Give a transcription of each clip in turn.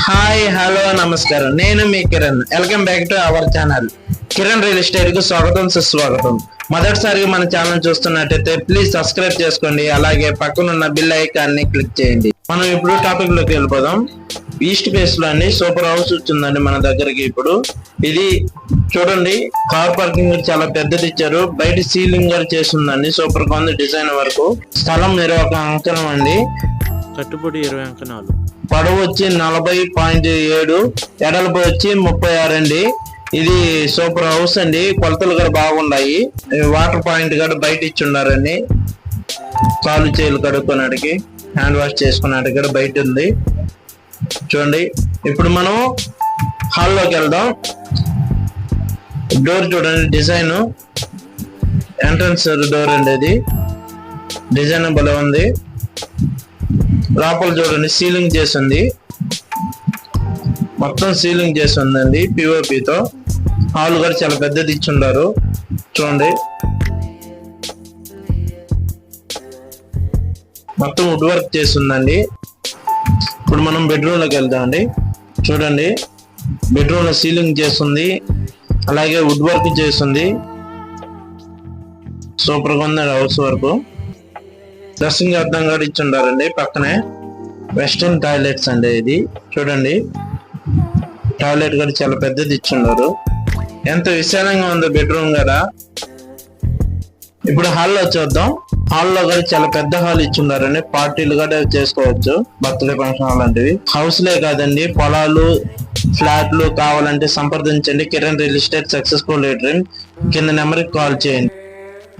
Hi hello నమస్కారం. నేను మీ Kiran. Welcome back to our channel. Kiran real ఎస్టేట్కు స్వాగతం సుస్వాగతం. మొదటిసారిగా మన ఛానల్ చూస్తున్నట్టయితే ప్లీజ్ సబ్స్క్రైబ్ చేసుకోండి. అలాగే పక్కనున్న బిల్ ఐకాన్ని క్లిక్ చేయండి. మనం ఇప్పుడు టాపిక్లోకి వెళ్ళిపోదాం. ఈస్ట్ ఫేస్లో అండి సూపర్ హౌస్ వచ్చిందండి మన దగ్గరికి ఇప్పుడు. ఇది చూడండి కార్ పార్కింగ్ కూడా చాలా పెద్దది ఇచ్చారు. బయట సీలింగ్ కూడా చేసిందండి సూపర్గా ఉంది డిజైన్ వరకు. స్థలం ఇరవై ఒక అంకణం అండి. కట్టుబడి ఇరవై అంకణాలు పొడవు వచ్చి నలభై పాయింట్ ఏడు ఎడలపు వచ్చి ముప్పై ఆరు అండి. ఇది సూపర్ హౌస్ అండి. కొలతలు కూడా బాగున్నాయి. వాటర్ పాయింట్ కూడా బయట ఇచ్చి ఉన్నారండి కాలు చేతులు కడుక్కున్నాడికి హ్యాండ్ వాష్ చేసుకున్నాడికి కూడా బయట ఉంది. చూడండి ఇప్పుడు మనం హాల్లోకి వెళ్దాం. డోర్ చూడండి డిజైన్ ఎంట్రన్స్ డోర్ అండి ఇది. డిజైన్ భలే ఉంది. లోపల చూడండి సీలింగ్ చేసింది. మొత్తం సీలింగ్ చేసి ఉందండి పిఓపితో హాల్ కూడా చాలా పెద్దది ఇచ్చుండారు. చూడండి. మొత్తం వుడ్ వర్క్ చేసి ఉందండి ఇప్పుడు మనం బెడ్రూమ్లోకి వెళ్దామండి. చూడండి. బెడ్రూమ్లో సీలింగ్ చేస్తుంది అలాగే వుడ్ వర్క్ చేస్తుంది సూపర్గా ఉంది హౌస్ వర్క్. డ్రెస్సింగ్ అర్థం కూడా ఇచ్చి ఇచ్చుండారండి పక్కనే. వెస్టర్న్ టాయిలెట్స్ అండి ఇది. చూడండి. టాయిలెట్ కూడా చాలా పెద్దది ఇచ్చున్నారు ఎంత విశాలంగా ఉందో బెడ్రూమ్ కదా. ఇప్పుడు హాల్లో చూద్దాం. హాల్లో కూడా చాలా పెద్ద హాల్ ఇచ్చున్నారండి పార్టీలు కూడా చేసుకోవచ్చు. బర్త్డే ఫంక్షన్ లాంటివి. హౌస్ లే కాదండి. పొలాలు ఫ్లాట్లు కావాలంటే సంప్రదించండి. Kiran real estate successful leader. కింద నెంబర్కి కాల్ చేయండి.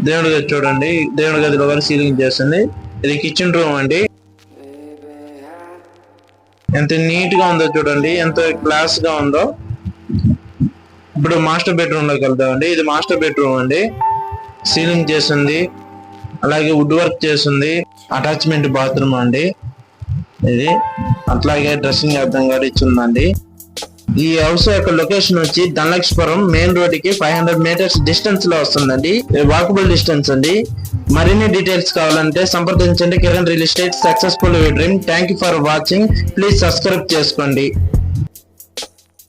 దేవుడి గది చూడండి. దేవుడి గదిలో కూడా సీలింగ్ చేస్తుంది. ఇది కిచెన్ రూమ్ అండి. ఎంత నీట్గా ఉందో చూడండి. ఎంత క్లాస్గా ఉందో. ఇప్పుడు మాస్టర్ బెడ్రూమ్లోకి వెళ్దామండి. ఇది మాస్టర్ బెడ్రూమ్ అండి. సీలింగ్ చేసింది అలాగే వుడ్ వర్క్ చేసింది అటాచ్మెంట్ బాత్రూమ్ అండి. ఇది. అట్లాగే డ్రెస్సింగ్ అర్థం కూడా ఇచ్చిందండి. ఈ హౌస్ యొక్క లొకేషన్ వచ్చి ధనలక్ష్పురం మెయిన్ రోడ్కి ఫైవ్ హండ్రెడ్ మీటర్స్ డిస్టెన్స్లో వస్తుందండి. వాకబుల్ డిస్టెన్స్ అండి. మరిన్ని డీటెయిల్స్ కావాలంటే సంప్రదించండి. Kiran real estate successful dream. Thank you for watching. Please subscribe చేసుకోండి.